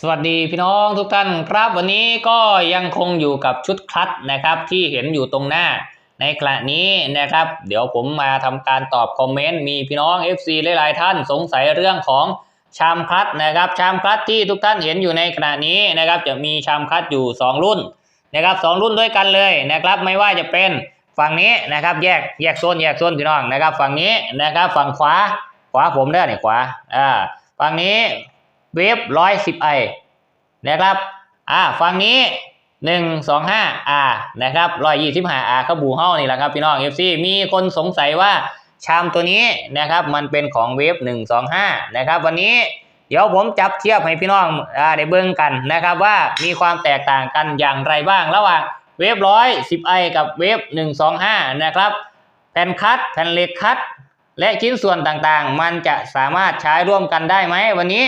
สวัสดีพี่น้องทุกท่านครับวันนี้ก็ยังคงอยู่กับชุดคลัตนะครับที่เห็นอยู่ตรงหน้าในขณะนี้นะครับ เดี๋ยวผมมาทำการตอบคอมเมนต์มีพี่น้อง FC หลายๆท่านสงสัยเรื่องของชามคลัตนะครับชามคลัตที่ทุกท่านเห็นอยู่ในขณะนี้นะครับ จะมีชามคลัตอยู่ 2 รุ่นนะครับสองรุ่นด้วยกันเลยนะครับ ไม่ว่าจะเป็นฝั่งนี้นะครับ แยกแยกโซนแยกโซนพี่น้องนะครับ ฝั่งนี้นะครับ ฝั่งขวาขวาผมเด้อเนี่ยขวาอ่าฝั่งนี้ เวฟร้อยสิบไอนะครับอ่าฝั่งนี้หนึ่งสองห้าอานะครับร้อยยี่สิบห้าอาเขาบูเฮ้านี่แหละครับพี่น้องเอฟซีมีคนสงสัยว่าชามตัวนี้นะครับมันเป็นของเวฟหนึ่งสองห้านะครับวันนี้เดี๋ยวผมจับเทียบให้พี่น้องอ่าได้เบิ่งกันนะครับว่ามีความแตกต่างกันอย่างไรบ้างระหว่างเวฟร้อยสิบไอกับเวฟหนึ่งสองห้านะครับแผ่นคัดแผ่นเหล็กคัด และชิ้นส่วนต่างๆ มันจะสามารถใช้ร่วมกันได้ไหมวันนี้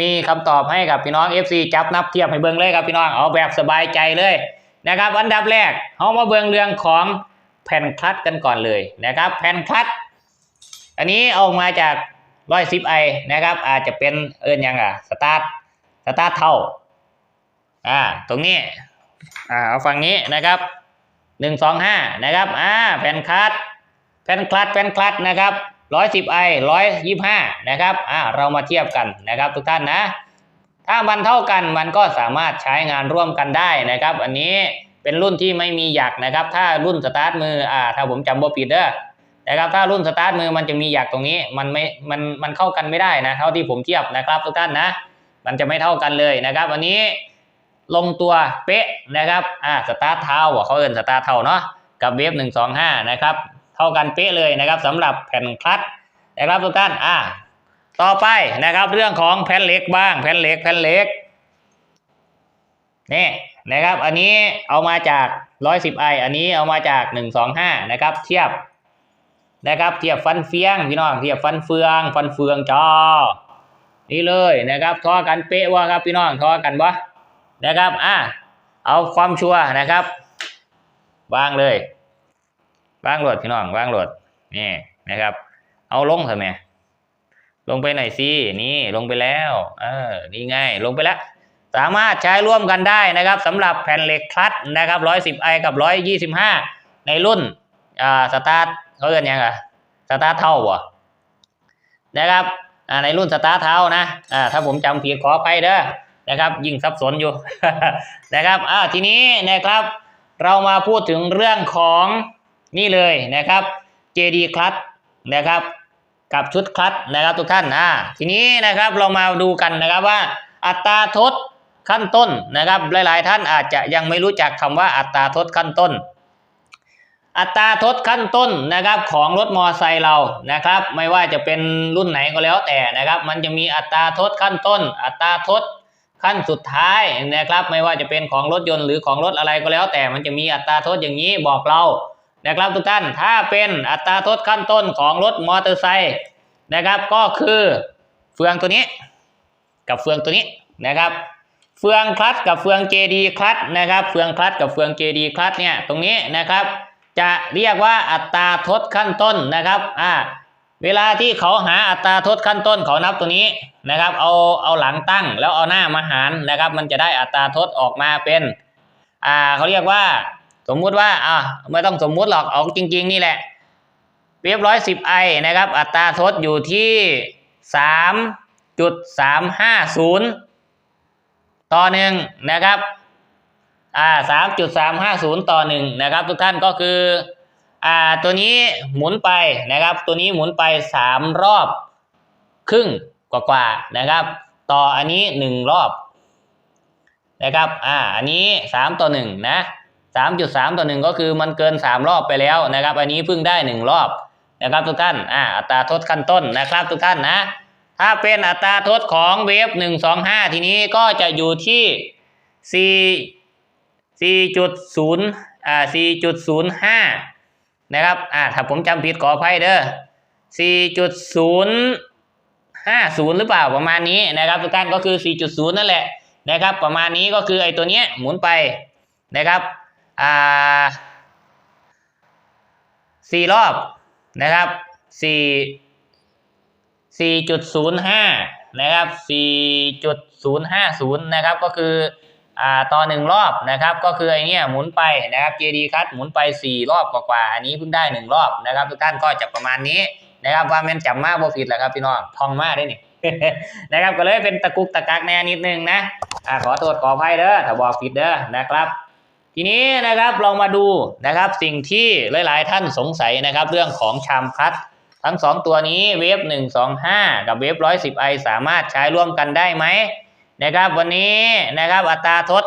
มีคำตอบให้กับพี่น้อง FC จับนับเทียบให้เบิ่งเลยครับพี่น้องเอาแบบสบายใจเลยนะครับอันดับแรกเรามาเบิ่งเรื่องของแผ่นคลัตกันก่อนเลยนะครับ แผ่นคลัตอันนี้เอามาจากร้อยสิบไอนะครับ อาจจะเป็นเอิญยังอะสตาร์ทสตาร์ทเท่าอ่าตรงนี้อ่าเอาฝั่งนี้นะครับหนึ่งสองห้านะครับอ่าแผ่นคลัตแผ่นคลัตแผ่นคลัตนะครับ ร้อยสิบไอร้อยยี่ห้านะครับอ่าเรามาเทียบกันนะครับ ทุกท่านนะ ถ้ามันเท่ากันมันก็สามารถใช้งานร่วมกันได้นะครับ อันนี้เป็นรุ่นที่ไม่มีหยักนะครับ ถ้ารุ่นสตาร์ทมืออ่าถ้าผมจำบ่ผิดเด้อนะครับถ้ารุ่นสตาร์ทมือมันจะมีหยักตรงนี้มันไม่มันมันเข้ากันไม่ได้นะเท่าที่ผมเทียบนะครับ ทุกท่านนะ มันจะไม่เท่ากันเลยนะครับอันนี้ลงตัวเป๊ะนะครับอ่าสตาร์ทเท้าเขาเอินสตาร์ทเท้าเนาะกับเวฟหนึ่งสองห้านะครับ เท่ากันเป๊ะเลยนะครับสำหรับแผ่นคลัตช์นะครับทุกท่านอ่าต่อไปนะครับเรื่องของแผ่นเหล็กบ้าง แผ่นเหล็กแผ่นเหล็กนี่นะครับอันนี้เอามาจากร้อยสิบไออันนี้เอามาจากหนึ่งสองห้านะครับ เทียบนะครับเทียบฟันเฟียงพี่น้องเทียบฟันเฟืองฟันเฟืองจอ นี่เลยนะครับทอกันเป๊ะว่าครับพี่น้องทอกันวะนะครับอ่าเอาความชัวร์นะครับวางเลย ว่างโหลดพี่น้องว่างโหลดนี่นะครับ เอาลงเถอะแม่ลงไปหน่อยสินี่ลงไปแล้ว เออนี่ไงลงไปแล้วสามารถใช้ร่วมกันได้นะครับสำหรับแผ่นเหล็กคลัตช์นะครับร้อยสิบไอกับร้อยยี่สิบห้าในรุ่นอ่าสตาร์ทเขาเรียกยังไงสตาร์ทเท่าบ่นะครับอ่าในรุ่นสตาร์ทเท่านะอ่าถ้าผมจำผิดขอไปเด้อนะครับ ยิ่งสับสนอยู่นะครับอ่าทีนี้นะครับ เรามาพูดถึงเรื่องของ นี่เลยนะครับ JD คลัตนะครับ กับชุดคลัตนะครับทุกท่านอ่าทีนี้นะครับเรามาดูกันนะครับว่า อัตราทดขั้นต้นนะครับ หลาย ๆ ท่านอาจจะยังไม่รู้จักคำว่าอัตราทดขั้นต้น อัตราทดขั้นต้นนะครับของรถมอไซค์เรานะครับ ไม่ว่าจะเป็นรุ่นไหนก็แล้วแต่นะครับ มันจะมีอัตราทดขั้นต้น อัตราทดขั้นสุดท้ายนะครับ ไม่ว่าจะเป็นของรถยนต์หรือของรถอะไรก็แล้วแต่มันจะมีอัตราทดอย่างนี้บอกเรา นะครับทุกท่านถ้าเป็นอัตราทดขั้นต้นของรถมอเตอร์ไซค์นะครับก็คือเฟืองตัวนี้ กับเฟืองตัวนี้นะครับ เฟืองคลัตช์กับเฟือง JD คลัตช์นะครับ เฟืองคลัตช์กับเฟือง JD คลัตช์เนี่ยตรงนี้นะครับ จะเรียกว่าอัตราทดขั้นต้นนะครับอ่าเวลาที่เขาหาอัตราทดขั้นต้นเขานับตัวนี้นะครับ เอาเอาหลังตั้งแล้วเอาหน้ามาหารนะครับ มันจะได้อัตราทดออกมาเป็นอ่าเขาเรียกว่า สมมุติว่าอ่าไม่ต้องสมมุติหรอกเอาจริง ๆ นี่แหละเรียบร้อยสิบไอนะครับ อัตราทดอยู่ที่สามจุดสามห้าศูนย์ต่อหนึ่งนะครับอ่าสามจุดสามห้าศูนย์ต่อหนึ่งนะครับ ทุกท่านก็คืออ่าตัวนี้หมุนไปนะครับ ตัวนี้หมุนไปสามรอบครึ่งกว่าๆนะครับ ต่ออันนี้หนึ่งรอบนะครับอ่าอันนี้สามต่อหนึ่งนะ สามจุดสามต่อหนึ่งก็คือมันเกินสามรอบไปแล้วนะครับ อันนี้เพิ่งได้หนึ่งรอบนะครับทุกท่านอ่าอัตราทดขั้นต้นนะครับทุกท่านนะ ถ้าเป็นอัตราทดของเวฟหนึ่งสองห้าทีนี้ก็จะอยู่ที่สี่สี่จุดศูนย์อ่าสี่จุดศูนย์ห้านะครับอ่าถ้าผมจำผิดขออภัยเด้อสี่จุดศูนย์ห้าศูนย์หรือเปล่าประมาณนี้นะครับทุกท่านก็คือสี่จุดศูนย์นั่นแหละนะครับ ประมาณนี้ก็คือไอ้ตัวเนี้ยหมุนไปนะครับ อ่าสี่รอบนะครับสี่4.05นะครับ4.05 050นะครับก็คืออ่าต่อหนึ่งรอบนะครับ ก็คือไอเนี้ยหมุนไปนะครับ JD คัดหมุนไป4รอบกว่าๆอันนี้เพิ่งได้1รอบนะครับ ทุกท่านก็จะประมาณนี้นะครับว่าแม่นจำมากบ่ผิดแหละครับพี่น้องทองมาได้นี่นะครับก็เลยเป็นตะกุกตะกักแน่นิดนึงนะอ่าขอโทษขออภัยเด้อถ้าบอกผิดเด้อนะครับ ทีนี้นะครับเรามาดูนะครับสิ่งที่หลาย ๆ ท่านสงสัยนะครับเรื่องของชามคัดทั้งสองตัวนี้เวฟหนึ่งสองห้ากับเวฟร้อยสิบไอสามารถใช้ร่วมกันได้ไหมนะครับวันนี้นะครับอัตราทด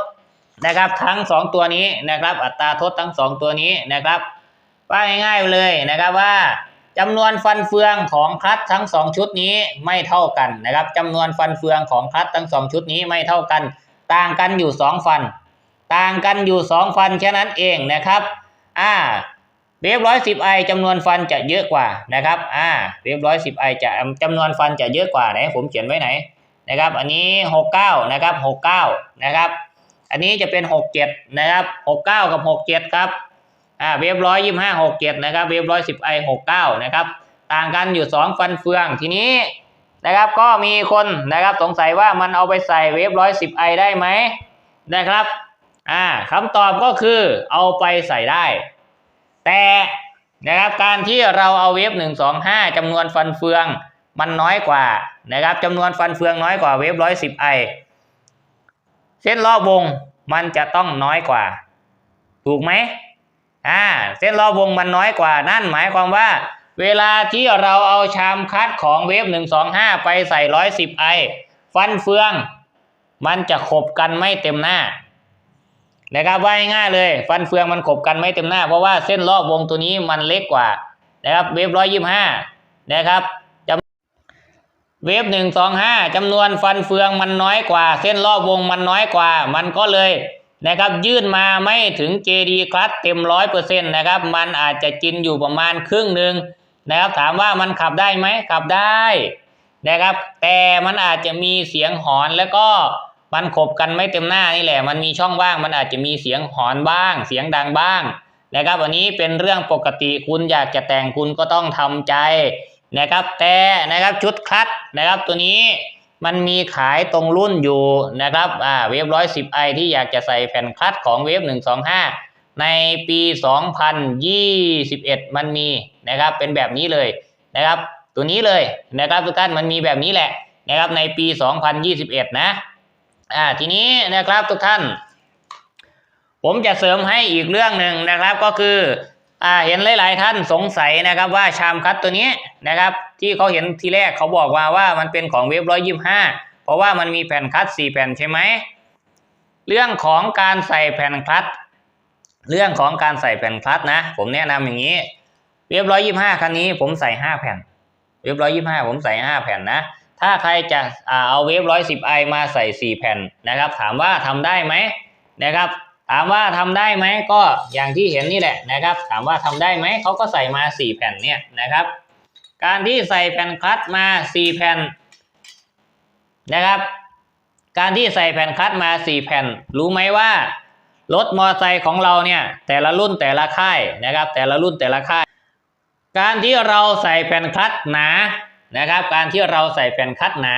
นะครับทั้งสองตัวนี้นะครับอัตราทดทั้งสองตัวนี้นะครับว่าง่ายๆเลยนะครับว่าจำนวนฟันเฟืองของคลัตทั้งสองชุดนี้ไม่เท่ากันนะครับจำนวนฟันเฟืองของคลัตทั้งสองชุดนี้ไม่เท่ากัน ต่างกันอยู่สองฟัน ต่างกันอยู่สองฟันแค่นั้นเองนะครับอ่าเวฟร้อยสิบไอจำนวนฟันจะเยอะกว่านะครับอ่าเวฟร้อยสิบไอจะจำนวนฟันจะเยอะกว่าไหนผมเขียนไว้ไหนนะครับอันนี้หกเก้านะครับหกเก้านะครับอันนี้จะเป็นหกเจ็ดนะครับหกเก้ากับหกเจ็ดครับอ่าเวฟร้อยยี่ห้าหกเจ็ดนะครับเวฟร้อยสิบไอหกเก้านะครับต่างกันอยู่สองฟันเฟืองทีนี้นะครับก็มีคนนะครับสงสัยว่ามันเอาไปใส่เวฟร้อยสิบไอได้ไหมนะครับ อ่าคำตอบก็คือเอาไปใส่ได้ แต่นะครับการที่เราเอาเวฟหนึ่งสองห้าจำนวนฟันเฟืองมันน้อยกว่านะครับจำนวนฟันเฟืองน้อยกว่าเวฟร้อยสิบไอเส้นรอบวงมันจะต้องน้อยกว่า ถูกไหมอ่าเส้นรอบวงมันน้อยกว่านั่นหมายความว่า เวลาที่เราเอาชามคัดของเวฟหนึ่งสองห้าไปใส่ร้อยสิบไอฟันเฟือง มันจะขบกันไม่เต็มหน้า นะครับว่าง่ายเลย ฟันเฟืองมันขบกันไม่เต็มหน้า เพราะว่าเส้นรอบวงตัวนี้มันเล็กกว่านะครับ เวฟร้อยยี่ห้านะครับจำเวฟหนึ่งสองห้าจำนวนฟันเฟืองมันน้อยกว่า เส้นรอบวงมันน้อยกว่า มันก็เลยนะครับยื่นมาไม่ถึง JD คลัสเต็มร้อยเปอร์เซ็นต์นะครับมันอาจจะกินอยู่ประมาณครึ่งหนึ่งนะครับถามว่ามันขับได้ไหมขับได้นะครับแต่มันอาจจะมีเสียงหอนแล้วก็ มันขบกันไม่เต็มหน้านี่แหละ มันมีช่องว่าง มันอาจจะมีเสียงหอนบ้าง เสียงดังบ้างนะครับอันนี้เป็นเรื่องปกติคุณอยากจะแต่งคุณก็ต้องทำใจนะครับ แต่นะครับชุดคลัตนะครับ ตัวนี้มันมีขายตรงรุ่นอยู่นะครับอ่าเวฟร้อยสิบไอที่อยากจะใส่แผ่นคลัตของเวฟหนึ่งสองห้าในปีสองพันยี่สิบเอ็ดมันมีนะครับเป็นแบบนี้เลยนะครับ ตัวนี้เลยนะครับทุกท่านมันมีแบบนี้แหละนะครับในปีสองพันยี่สิบเอ็ดนะ อ่าทีนี้นะครับทุกท่าน ผมจะเสริมให้อีกเรื่องหนึ่งนะครับก็คืออ่าเห็นหลาย ๆ ท่านสงสัยนะครับว่าชามคัตตัวนี้นะครับ ที่เขาเห็นทีแรกเขาบอกว่าว่ามันเป็นของเว็บร้อยยี่ห้าเพราะว่ามันมีแผ่นคัตสี่แผ่นใช่ไหมเรื่องของการใส่แผ่นคัตเรื่องของการใส่แผ่นคัตนะ ผมแนะนำอย่างนี้ เว็บร้อยยี่ห้าคันนี้ผมใส่ห้าแผ่น เว็บร้อยยี่ห้าผมใส่ห้าแผ่นนะ ถ้าใครจะเอาเวฟร้อยสิบไอมาใส่สี่แผ่นนะครับ ถามว่าทำได้ไหมนะครับ ถามว่าทำได้ไหมก็อย่างที่เห็นนี่แหละนะครับ ถามว่าทำได้ไหมเขาก็ใส่มาสี่แผ่นเนี่ยนะครับ การที่ใส่แผ่นคลัตช์มาสี่แผ่นนะครับ การที่ใส่แผ่นคลัตช์มาสี่แผ่น รู้ไหมว่ารถมอเตอร์ไซค์ของเราเนี่ยแต่ละรุ่นแต่ละค่ายนะครับ แต่ละรุ่นแต่ละค่าย การที่เราใส่แผ่นคลัตช์หนา นะครับ การที่เราใส่แผ่นคลัตหนา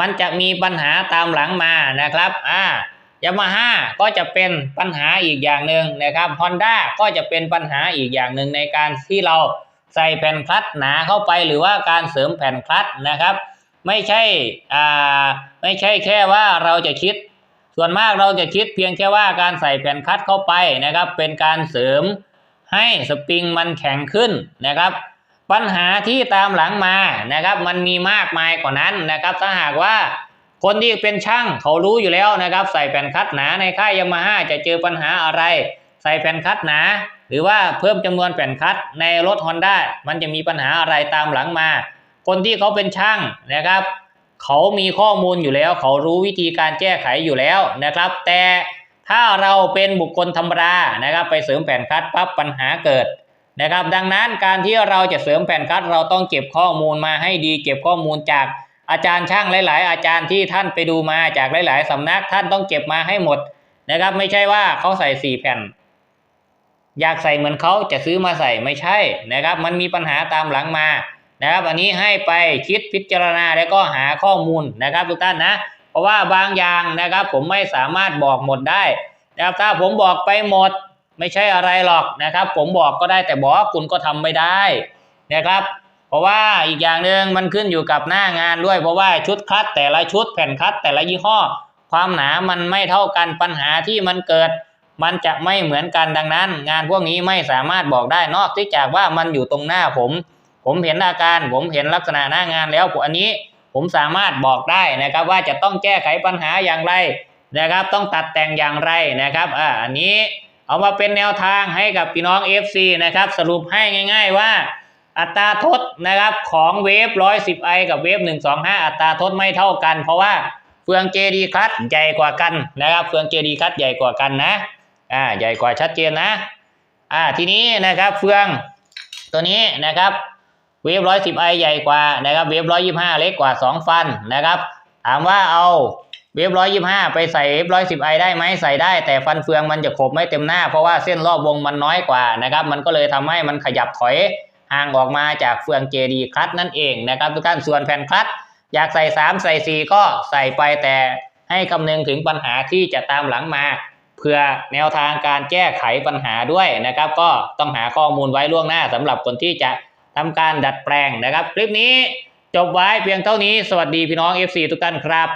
มันจะมีปัญหาตามหลังมานะครับอ่ายามาฮ่าก็จะเป็นปัญหาอีกอย่างหนึ่งนะครับฮอนด้าก็จะเป็นปัญหาอีกอย่างหนึ่งในการที่เราใส่แผ่นคลัตหนาเข้าไปหรือว่าการเสริมแผ่นคลัตนะครับ ไม่ใช่อ่าไม่ใช่แค่ว่าเราจะคิด ส่วนมากเราจะคิดเพียงแค่ว่าการใส่แผ่นคลัตเข้าไปนะครับ เป็นการเสริมให้สปริงมันแข็งขึ้นนะครับ ปัญหาที่ตามหลังมานะครับ มันมีมากมายกว่านั้นนะครับ ถ้าหากว่าคนที่เป็นช่างเขารู้อยู่แล้วนะครับ ใส่แผ่นคัดหนาในค่ายยามาฮ่าจะเจอปัญหาอะไร ใส่แผ่นคัดหนา หรือว่าเพิ่มจำนวนแผ่นคัดในรถฮอนด้ามันจะมีปัญหาอะไรตามหลังมา คนที่เขาเป็นช่างนะครับ เขามีข้อมูลอยู่แล้ว เขารู้วิธีการแก้ไขอยู่แล้วนะครับ แต่ถ้าเราเป็นบุคคลธรรมดานะครับ ไปเสริมแผ่นคัดปั๊บปัญหาเกิด นะครับ ดังนั้นการที่เราจะเสริมแผ่นคัดเราต้องเก็บข้อมูลมาให้ดี เก็บข้อมูลจากอาจารย์ช่างหลาย ๆ อาจารย์ที่ท่านไปดูมาจากหลาย ๆ สำนักท่านต้องเก็บมาให้หมดนะครับ ไม่ใช่ว่าเขาใส่สี่แผ่น อยากใส่เหมือนเขาจะซื้อมาใส่ไม่ใช่นะครับ มันมีปัญหาตามหลังมานะครับ อันนี้ให้ไปคิดพิจารณาแล้วก็หาข้อมูลนะครับ ทุกท่านนะ เพราะว่าบางอย่างนะครับ ผมไม่สามารถบอกหมดได้นะครับถ้าผมบอกไปหมด ไม่ใช่อะไรหรอกนะครับ ผมบอกก็ได้แต่บอกคุณก็ทำไม่ได้นะครับ เพราะว่าอีกอย่างหนึ่งมันขึ้นอยู่กับหน้างานด้วย เพราะว่าชุดคัดแต่ละชุดแผ่นคัดแต่ละยี่ห้อ ความหนามันไม่เท่ากันปัญหาที่มันเกิด มันจะไม่เหมือนกันดังนั้น งานพวกนี้ไม่สามารถบอกได้นอกจากว่ามันอยู่ตรงหน้าผม ผมเห็นอาการ ผมเห็นลักษณะหน้างานแล้วอันนี้ผมสามารถบอกได้นะครับว่าจะต้องแก้ไขปัญหาอย่างไรนะครับ ต้องตัดแต่งอย่างไรนะครับอ่าอันนี้ เอามาเป็นแนวทางให้กับพี่น้อง FC นะครับ สรุปให้ง่าย ๆ ว่าอัตราทดนะครับของเวฟ 110 i กับเวฟ 125 อัตราทดไม่เท่ากัน เพราะว่าเฟือง JD คัตใหญ่กว่ากันนะครับ เฟือง JD คัตใหญ่กว่ากันนะอ่าใหญ่กว่าชัดเจนนะอ่าทีนี้นะครับเฟืองตัวนี้นะครับเวฟ 110 i ใหญ่กว่านะครับเวฟ 125 เล็กกว่า 2 ฟันนะครับ ถามว่าเอา เวฟ125ไปใส่เวฟ110 i ไอได้ไหมใส่ได้แต่ฟันเฟืองมันจะขบไม่เต็มหน้า เพราะว่าเส้นรอบวงมันน้อยกว่านะครับ มันก็เลยทำให้มันขยับถอยห่างออกมาจากเฟือง JD คลัตนั่นเองนะครับทุกท่านส่วนแผ่นคลัตอยากใส่ 3 ใส่ 4 ก็ใส่ไปแต่ให้คำนึงถึงปัญหาที่จะตามหลังมา เพื่อแนวทางการแก้ไขปัญหาด้วยนะครับ ก็ต้องหาข้อมูลไว้ล่วงหน้าสำหรับคนที่จะทำการดัดแปลงนะครับ คลิปนี้จบไว้เพียงเท่านี้ สวัสดีพี่น้อง FC ทุกท่านครับ